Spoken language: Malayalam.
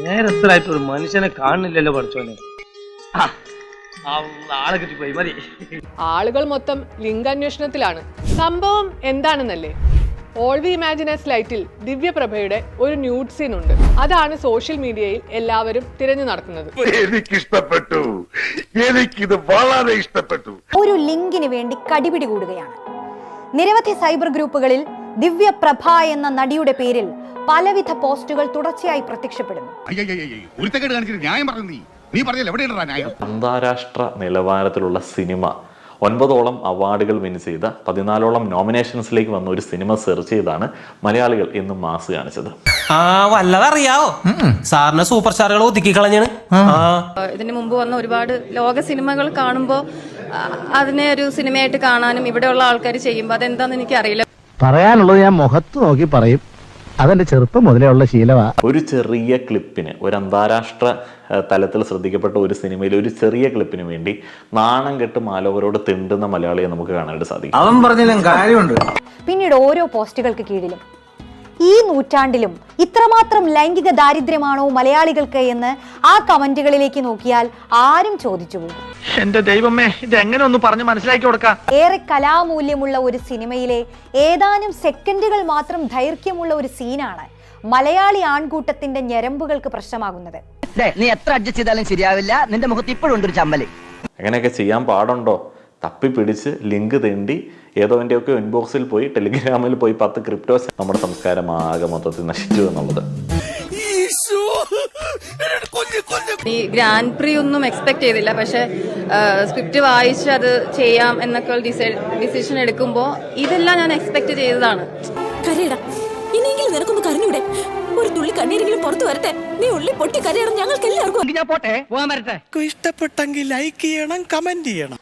നേരത്തിലായിട്ട് ഒരു മനുഷ്യനെ കാണുന്നില്ലല്ലോ പഠിച്ചോനെ ആളെ കിട്ടിപ്പോയി മതി. ആളുകൾ മൊത്തം ലിംഗാന്വേഷണത്തിലാണ്. സംഭവം എന്താണെന്നല്ലേ? ഓൾ വി ഇമാജിനസ് ലൈറ്റിൽ ദിവ്യപ്രഭയുടെ ഒരു ന്യൂഡ് സീൻ ഉണ്ട് അതാണ് സോഷ്യൽ മീഡിയയിൽ എല്ലാവരും തിരഞ്ഞു നടക്കുന്നത് എനിക്കിഷ്ടപ്പെട്ടു. എനിക്കിത് വളരെ ഇഷ്ടപ്പെട്ടു. ഒരു ലിങ്കിന് വേണ്ടി കടിപിടി കൂടുകയാണ്. നിരവധി സൈബർ ഗ്രൂപ്പുകളിൽ ദിവ്യപ്രഭ എന്ന നടിയുടെ പേരിൽ പലവിധ പോസ്റ്റുകൾ തുടർച്ചയായി പ്രത്യക്ഷപ്പെടുന്നു. ഒരുത്തക്കേട് കാണിച്ചിട്ട് ന്യായം പറഞ്ഞു നീ. നീ പറഞ്ഞില്ല എവിടെയാണ് ന്യായം? അന്താരാഷ്ട്ര നിലവാരത്തിലുള്ള സിനിമ. ഒൻപതോളം അവാർഡുകൾ വിൻ ചെയ്ത പതിനാലോളം നോമിനേഷൻസിലേക്ക് വന്ന ഒരു സിനിമ സെർച്ച് ചെയ്താണ് മലയാളികൾ ഇന്ന് മാസ് കാണിച്ചത്. ആ വല്ലതറിയാവോ? സാറിന് സൂപ്പർ സ്റ്റാറുകൾ ഒതുക്കി കളഞ്ഞാണ് ഇതിന് മുമ്പ് വന്ന ഒരുപാട് ലോക സിനിമകൾ കാണുമ്പോൾ അതിനെ ഒരു സിനിമയായിട്ട് കാണാനും ഇവിടെയുള്ള ആൾക്കാർ ചെയ്യുമ്പോൾ അതെന്താന്ന് എനിക്കറിയില്ല. പറയാനുള്ളത് ഞാൻ മുഖത്ത് നോക്കി പറയും. അതെന്റെ ചെറുപ്പം മുതലേ ഉള്ള ശീലമാ. ഒരു ചെറിയ ക്ലിപ്പിന് ഒരു അന്താരാഷ്ട്ര തലത്തിൽ ശ്രദ്ധിക്കപ്പെട്ട ഒരു സിനിമയിൽ ഒരു ചെറിയ ക്ലിപ്പിന് വേണ്ടി നാണം കെട്ട് മാലോവരോട് തിണ്ടുന്ന മലയാളിയെ നമുക്ക് കാണാനായിട്ട് സാധിക്കും. അവൻ പറഞ്ഞാലും കാര്യമുണ്ട്. പിന്നീട് ഓരോ പോസ്റ്റുകൾക്ക് കീഴിലും ഈ നൂറ്റാണ്ടിലും ഇത്രമാത്രം ലൈംഗിക ദാരിദ്ര്യമാണോ മലയാളികൾക്ക് എന്ന് ആ കമന്റുകളിലേക്ക് നോക്കിയാൽ ആരും ചോദിച്ചു പോകും. എന്റെ ദൈവമേ ഇത് എങ്ങനെ ഒന്ന് പറഞ്ഞു മനസ്സിലാക്കി കൊടുക്കാം? ഏറെ കലാമൂല്യമുള്ള ഒരു സിനിമയിലെ ഏതാനും സെക്കൻഡുകൾ മാത്രം ദൈർഘ്യമുള്ള ഒരു സീനാണ് മലയാളി ആൺകൂട്ടത്തിന്റെ ഞരമ്പുകൾക്ക് പ്രശ്നമാകുന്നത്. നീ എത്ര അഡ്ജസ്റ്റ് ചെയ്താലും ശരിയാവില്ല. നിന്റെ മുഖത്ത് ഇപ്പോഴും ഉണ്ട് ഒരു ചമ്മൽ. അങ്ങനെയൊക്കെ ചെയ്യാൻ പാടുണ്ടോ? തപ്പി പിടിച്ച് ലിങ്ക് തേണ്ടി ഏതോന്റെയൊക്കെ ഇൻബോക്സിൽ പോയി ടെലിഗ്രാമിൽ പോയി പത്ത് ക്രിപ്റ്റോസ് നമ്മുടെ സംസ്കാരം ആകെ മൊത്തത്തിൽ നശിച്ചു എന്നുള്ളത്. ഈ ഗ്രാൻഡ് പ്രീ ഒന്നും എക്സ്പെക്ട് ചെയ്തില്ല. പക്ഷെ സ്ക്രിപ്റ്റ് വായിച്ച് അത് ചെയ്യാം എന്നൊക്കെ ഡിസിഷൻ എടുക്കുമ്പോൾ ഇതെല്ലാം ഞാൻ എക്സ്പെക്ട് ചെയ്തതാണ്. കരയടാ ഇനിയെങ്കിലും നിനക്കൊന്ന് കരഞ്ഞൂടെ? ഒരു തുള്ളി കണ്ണീരെങ്കിലും പുറത്തു വരട്ടെ? നീ ഉള്ളി പൊട്ടി കരയണം ഞങ്ങൾക്ക് എല്ലാവർക്കും ഞാൻ പോട്ടെ പോകാൻ വരട്ടെ. ഇഷ്ടപ്പെട്ടെങ്കിൽ ലൈക്ക് ചെയ്യണം കമന്റ് ചെയ്യണം.